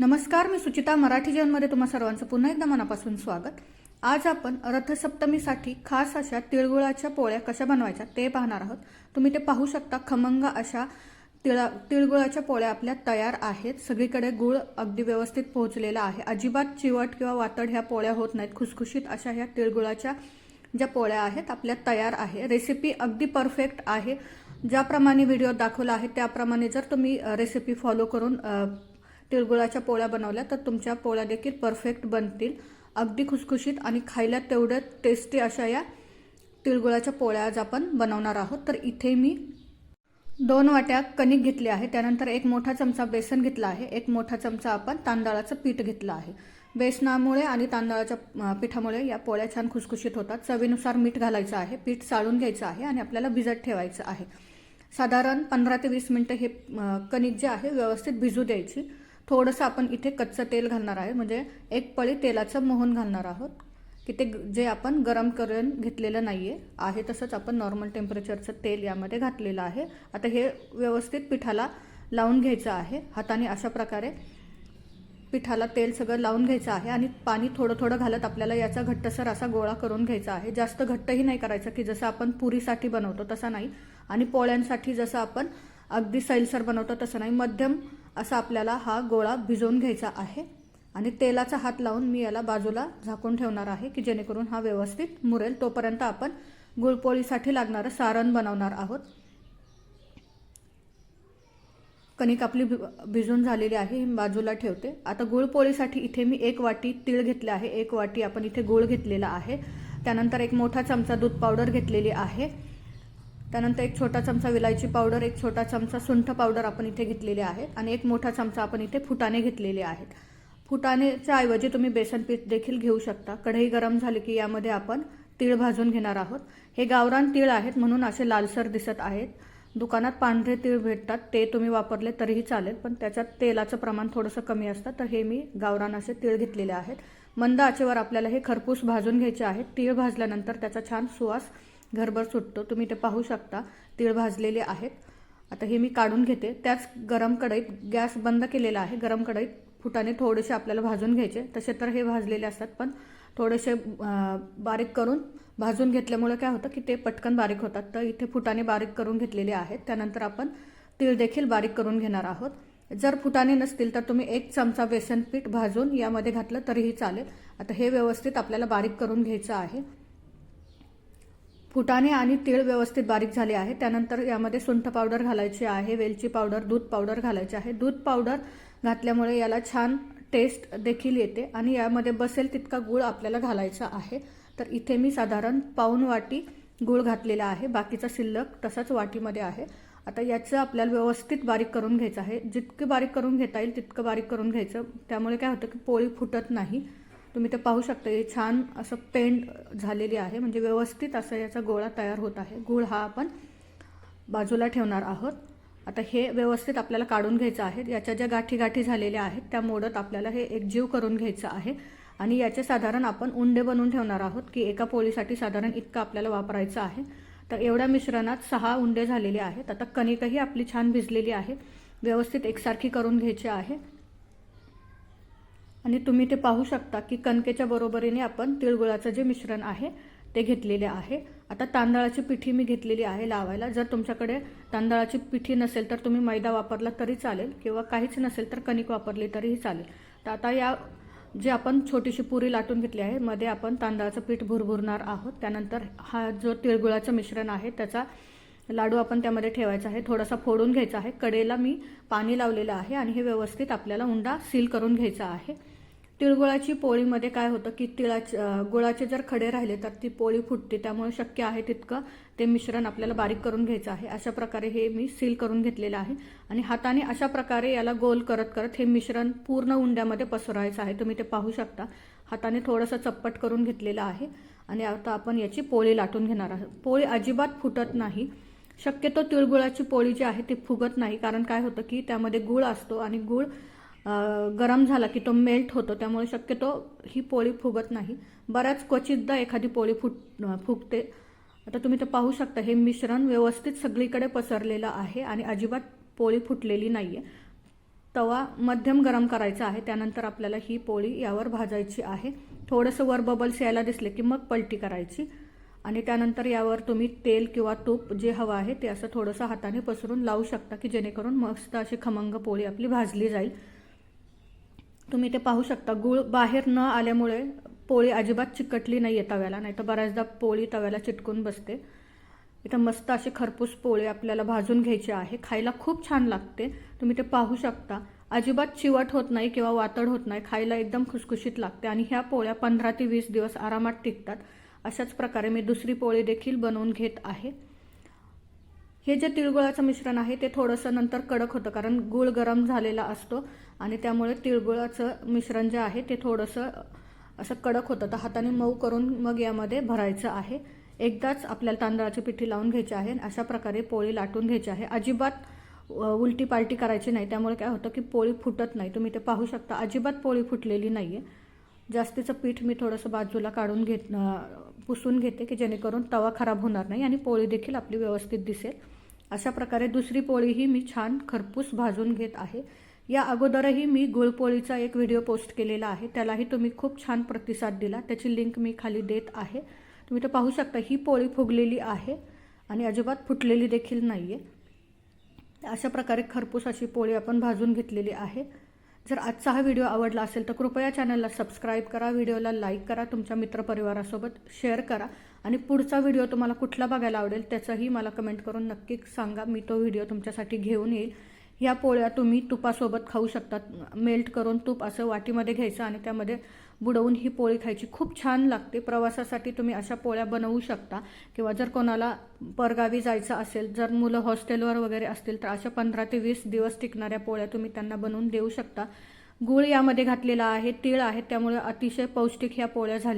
नमस्कार मी सुचिता मराठी जेवणमध्ये तुम्हा सर्वांचं पुन्हा एकदा मनापासून स्वागत. आज आपण रथसप्तमीसाठी खास अशा तिळगुळाच्या पोळ्या कशा बनवायच्या ते पाहणार आहोत. तुम्ही ते पाहू शकता खमंग अशा तिळा तिळगुळाच्या पोळ्या आपल्या तयार आहेत. सगळीकडे गुळ अगदी व्यवस्थित पोहोचलेला आहे. अजिबात चिवट किंवा वातड ह्या पोळ्या होत नाहीत. खुसखुशीत अशा ह्या तिळगुळाच्या ज्या पोळ्या आहेत आपल्या तयार आहे. रेसिपी अगदी परफेक्ट आहे. ज्याप्रमाणे व्हिडिओ दाखवला आहे त्याप्रमाणे जर तुम्ही रेसिपी फॉलो करून तिळगुळाच्या पोळ्या बनवल्या तर तुमच्या पोळ्या देखील परफेक्ट बनतील. अगदी खुसखुशीत आणि खायला तेवढ्या टेस्टी अशा या तिळगुळाच्या पोळ्या आज आपण बनवणार आहोत. तर इथे मी दोन वाट्या कणिक घेतले आहे. त्यानंतर एक मोठा चमचा बेसन घेतला आहे. एक मोठा चमचा आपण तांदळाचं पीठ घेतलं आहे. बेसनामुळे आणि तांदळाच्या पिठामुळे या पोळ्या छान खुसखुशीत होतात. चवीनुसार मीठ घालायचं आहे पीठ चाळून घ्यायचं आहे आणि आपल्याला भिजत ठेवायचं आहे. साधारण पंधरा ते वीस मिनटं हे कणिक जे आहे व्यवस्थित भिजू द्यायची. थोडंसं आपण इथे कच्चं तेल घालणार आहे. म्हणजे एक पळी तेलाचं मोहन घालणार आहोत. की ते जे आपण गरम करून घेतलेलं नाही आहे आहे तसंच आपण नॉर्मल टेम्परेचरचं तेल यामध्ये घातलेलं आहे. आता हे व्यवस्थित पिठाला लावून घ्यायचं आहे. हाताने अशा प्रकारे पिठाला तेल सगळं लावून घ्यायचं आहे आणि पाणी थोडं थोडं घालत आपल्याला याचा घट्टसर असा गोळा करून घ्यायचा आहे. जास्त घट्टही नाही करायचं की जसं आपण पुरीसाठी बनवतो तसा नाही. आणि पोळ्यांसाठी जसं आपण अगदी सैलसर बनवतो तसं नाही. मध्यम असा आपल्याला हा गोळा भिजवून घ्यायचा आहे. आणि तेलाचा हात लावून मी याला बाजूला झाकून ठेवणार आहे की जेणेकरून हा व्यवस्थित मुरेल. तोपर्यंत आपण गुळपोळीसाठी लागणारं सारण बनवणार आहोत. कणिक आपली भि- भिजून झालेली आहे ही बाजूला ठेवते. आता गुळपोळीसाठी इथे मी एक वाटी तीळ घेतले आहे. एक वाटी आपण इथे गुळ घेतलेला आहे. त्यानंतर एक मोठा चमचा दूध पावडर घेतलेली आहे. त्यानंतर एक छोटा चमचा विलायची पावडर एक छोटा चमचा सुंठ पावडर आपण इथे घेतलेले आहेत आणि एक मोठा चमचा आपण इथे फुटाणे घेतलेले आहेत. फुटाण्याच्या ऐवजी तुम्ही बेसन पीठ देखील घेऊ शकता. कढई गरम झाली की यामध्ये आपण तीळ भाजून घेणार आहोत. हे गावरान तीळ आहेत म्हणून असे लालसर दिसत आहेत. दुकानात पांढरे तीळ भेटतात ते तुम्ही वापरले तरीही चालेल पण त्याच्यात तेलाचं प्रमाण थोडंसं कमी असतं तर हे मी गावरान असे तीळ घेतलेले आहेत. मंद आचेवर आपल्याला हे खरपूस भाजून घ्यायचे आहेत. तीळ भाजल्यानंतर त्याचा छान सुवास घरभर सुटतो. तुम्ही ते पाहू शकता तीळ भाजलेले आहेत. आता हे मी काढून घेते. त्याच गरम कढईत गॅस बंद केलेला आहे. गरम कढईत फुटाने थोडेसे आपल्याला भाजून घ्यायचे. तसे तर हे भाजलेले असतात पण थोडेसे बारीक करून भाजून घेतल्यामुळे काय होतं की ते पटकन बारीक होतात. तर इथे फुटाने बारीक करून घेतलेले आहेत. त्यानंतर आपण तीळ देखील बारीक करून घेणार आहोत. जर फुटाने नसतील तर तुम्ही एक चमचा बेसन पीठ भाजून यामध्ये घातलं तरीही चालेल. आता हे व्यवस्थित आपल्याला बारीक करून घ्यायचं आहे. फुटाणे आणि तीळ व्यवस्थित बारीक झाले आहे. त्यानंतर यामध्ये सुंठ पावडर घालायची आहे वेलची पावडर दूध पावडर घालायची आहे. दूध पावडर घातल्यामुळे याला छान टेस्ट देखील येते आणि यामध्ये बसेल तितका गूळ आपल्याला घालायचा आहे. तर इथे मी साधारण पाऊन वाटी गूळ घातलेला आहे. बाकीचा शिल्लक तसाच वाटीमध्ये आहे. आता याचं आपल्याला व्यवस्थित बारीक करून घ्यायचं आहे. जितकं बारीक करून घेता येईल तितकं बारीक करून घ्यायचं. त्यामुळे काय होतं की पोळी फुटत नाही. तुम्ही ते पाहू शकता हे छान असं पेंट झालेली आहे. म्हणजे व्यवस्थित असं याचा गोळा तयार होत आहे. गूळ हा आपण बाजूला ठेवणार आहोत. आता हे व्यवस्थित आपल्याला काढून घ्यायचं आहे. याच्या ज्या गाठी गाठी झालेल्या आहेत त्या मोडत आपल्याला हे एकजीव करून घ्यायचं आहे. आणि याचे साधारण आपण उंडे बनवून ठेवणार आहोत की एका पोळीसाठी साधारण इतकं आपल्याला वापरायचं आहे. तर एवढ्या मिश्रणात सहा उंडे झालेले आहेत. आता कणिकही आपली छान भिजलेली आहे. व्यवस्थित एकसारखी करून घ्यायची आहे. आणि तुम्ही ते पाहू शकता की कणकेच्या बरोबरीने आपण तिळगुळाचं जे मिश्रण आहे ते घेतलेले आहे. आता तांदळाची पिठी मी घेतलेली आहे लावायला. जर तुमच्याकडे तांदळाची पिठी नसेल तर तुम्ही मैदा वापरला तरी चालेल किंवा काहीच नसेल तर कणिक वापरली तरीही चालेल. तर आता या जे आपण छोटीशी पुरी लाटून घेतली आहे मध्ये आपण तांदळाचं पीठ भुरभुरणार आहोत. त्यानंतर हा जो तिळगुळाचं मिश्रण आहे त्याचा लाडू आपण त्यामध्ये ठेवायचा आहे. थोडासा फोडून घ्यायचा आहे. कडेला मी पाणी लावलेलं आहे आणि हे व्यवस्थित आपल्याला उंडा सील करून घ्यायचा आहे. तिळगुळाची पोळीमध्ये काय होतं की तिळाचे गुळाचे जर खडे राहिले तर ती पोळी फुटते. त्यामुळे शक्य आहे तितकं ते मिश्रण आपल्याला बारीक करून घ्यायचं आहे. अशा प्रकारे हे मी सील करून घेतलेलं आहे. आणि हाताने अशा प्रकारे याला गोल करत करत हे मिश्रण पूर्ण उंड्यामध्ये पसरायचं आहे. तुम्ही ते पाहू शकता. हाताने थोडंसं चप्पट करून घेतलेलं आहे. आणि आता आपण याची पोळी लाटून घेणार आहोत. पोळी अजिबात फुटत नाही. शक्यतो तिळगुळाची पोळी जी आहे ती फुगत नाही. कारण काय होतं की त्यामध्ये गुळ असतो आणि गुळ गरम झाला की तो मेल्ट होतो त्यामुळे शक्यतो ही पोळी फुगत नाही. बऱ्याच क्वचितदा एखादी पोळी फुट फुगते. आता तुम्ही ते पाहू शकता हे मिश्रण व्यवस्थित सगळीकडे पसरलेलं आहे आणि अजिबात पोळी फुटलेली नाही आहे तवा मध्यम गरम करायचा आहे त्यानंतर आपल्याला ही पोळी यावर भाजायची आहे. थोडंसं वर बबल्स यायला दिसले की मग पलटी करायची. आणि त्यानंतर यावर तुम्ही तेल किंवा तूप जे हवं आहे ते असं थोडंसं हाताने पसरून लावू शकता की जेणेकरून मस्त अशी खमंग पोळी आपली भाजली जाईल. तुम्ही ते पाहू शकता गूळ बाहेर न आल्यामुळे पोळी अजिबात चिकटली नाही आहे तव्याला नाही तर बऱ्याचदा पोळी तव्याला चिटकून बसते. इथं मस्त अशी खरपूस पोळी आपल्याला भाजून घ्यायची आहे खायला खूप छान लागते. तुम्ही ते पाहू शकता अजिबात चिवट होत नाही किंवा वातड होत नाही खायला एकदम खुसखुशीत लागते आणि ह्या पोळ्या पंधरा ते वीस दिवस आरामात टिकतात. अशाच प्रकारे मी दुसरी पोळी देखील बनवून घेत आहे. हे जे तिळगुळाचं मिश्रण आहे ते थोडंसं नंतर कडक होतं कारण गूळ गरम झालेला असतो. आणि त्यामुळे तिळगुळाचं मिश्रण जे आहे ते थोडंसं असं कडक होतं. तर हाताने मऊ करून मग यामध्ये भरायचं आहे. एकदाच आपल्याला तांदळाची पिठी लावून घ्यायची आहे आणि अशा प्रकारे पोळी लाटून घ्यायची आहे. अजिबात उलटी पालटी करायची नाही. त्यामुळे काय होतं की पोळी फुटत नाही. तुम्ही ते पाहू शकता अजिबात पोळी फुटलेली नाही आहे जास्तीचं पीठ मी थोडंसं बाजूला काढून घेत पुसून घेते की जेणेकरून तवा खराब होणार नाही आणि पोळी देखील आपली व्यवस्थित दिसेल. अशा प्रकारे दुसरी पोळीही मी छान खरपूस भाजून घेत आहे. या अगोदरही मी गुळपोळीचा एक व्हिडिओ पोस्ट केलेला आहे. त्यालाही तुम्ही खूप छान प्रतिसाद दिला. त्याची लिंक मी खाली देत आहे. तुम्ही तर पाहू शकता ही पोळी फुगलेली आहे आणि अजिबात फुटलेली देखील नाही आहे अशा प्रकारे खरपूस अशी पोळी आपण भाजून घेतलेली आहे. जर आजचा हा व्हिडिओ आवडला असेल तर कृपया चॅनलला सबस्क्राईब करा व्हिडिओला लाईक करा तुमच्या मित्रपरिवारासोबत शेअर करा आणि पुढचा व्हिडिओ तुम्हाला कुठला बघायला आवडेल त्याचंही मला कमेंट करून नक्की सांगा. मी तो व्हिडिओ तुमच्यासाठी घेऊन येईल. ह्या पोळ्या तुम्ही तुपासोबत खाऊ शकतात. मेल्ट करून तूप असं वाटीमध्ये घ्यायचं आणि त्यामध्ये बुडवून ही पोळी खायची. खूप छान लागते. प्रवासासाठी तुम्ही अशा पोळ्या बनवू शकता. किंवा जर कोणाला परगावी जायचं असेल जर मुलं हॉस्टेलवर वगैरे असतील तर अशा पंधरा ते वीस दिवस टिकणाऱ्या पोळ्या तुम्ही त्यांना बनवून देऊ शकता. गूळ यामध्ये घातलेला आहे तीळ आहे त्यामुळे अतिशय पौष्टिक ह्या पोळ्या झाल्या.